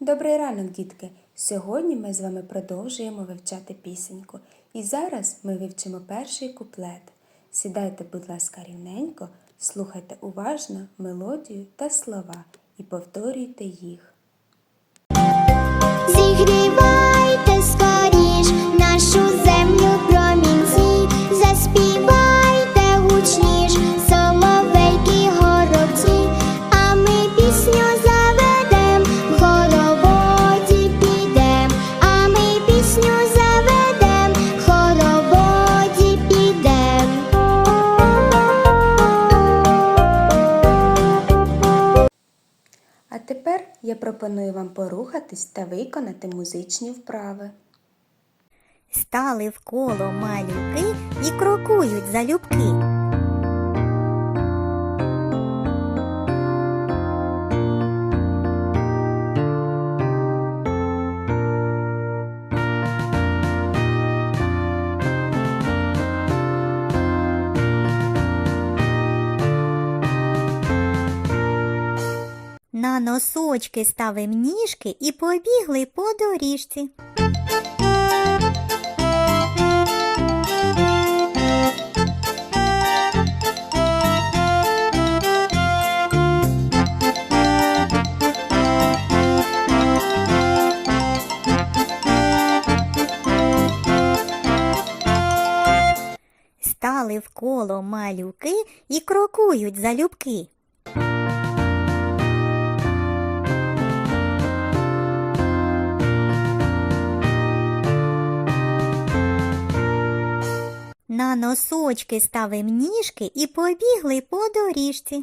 Добрий ранок, дітки! Сьогодні ми з вами продовжуємо вивчати пісеньку. І зараз ми вивчимо перший куплет. Сідайте, будь ласка, рівненько, слухайте уважно мелодію та слова і повторюйте їх. Пропоную вам порухатись та виконати музичні вправи. Стали в коло малюки і крокують залюбки. Носочки ставим ніжки і побігли по доріжці. Стали в коло малюки і крокують залюбки. На носочки ставим ніжки і побігли по доріжці.